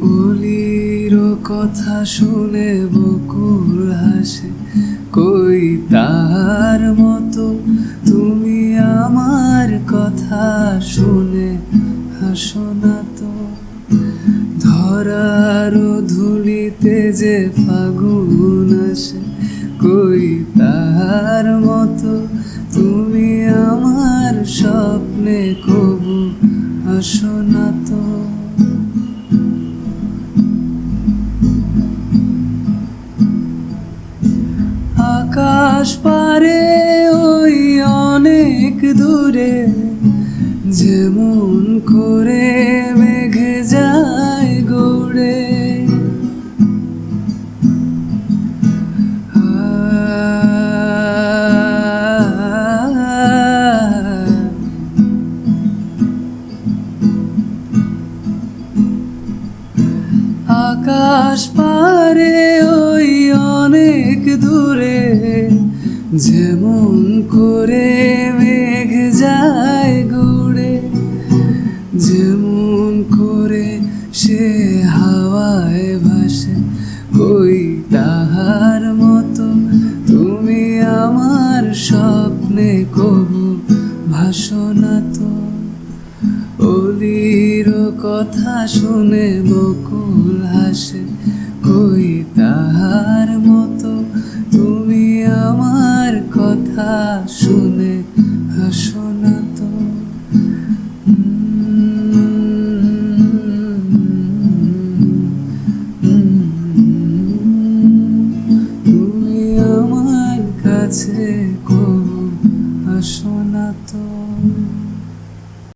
অলির কথা শুনে বকুল হাসে, কই তার মতো তুমি আমার কথা শুনে হাসো না তো। ধরার ধুলিতে যে ফাগুন আসে, কই তার মতো তুমি আমার স্বপ্নে কবু আসো না তো। আকাশ পারে ওই অনেক দূরে, যেমন করে মেঘে যায় গৌড়ে। আকাশ পারে ওই অনেক দূরে যেমন করে মেঘ যায় গুড়ে, যেমন করে সে হাওয়ায় ভাসে, কই তাহার মতো তুমি আমার স্বপ্নে কবু ভাসো না তো। অলির কথা শুনে বকুল হাসে শুনে হাসো তো। তুমি আমার কাছে কবু আসো তো।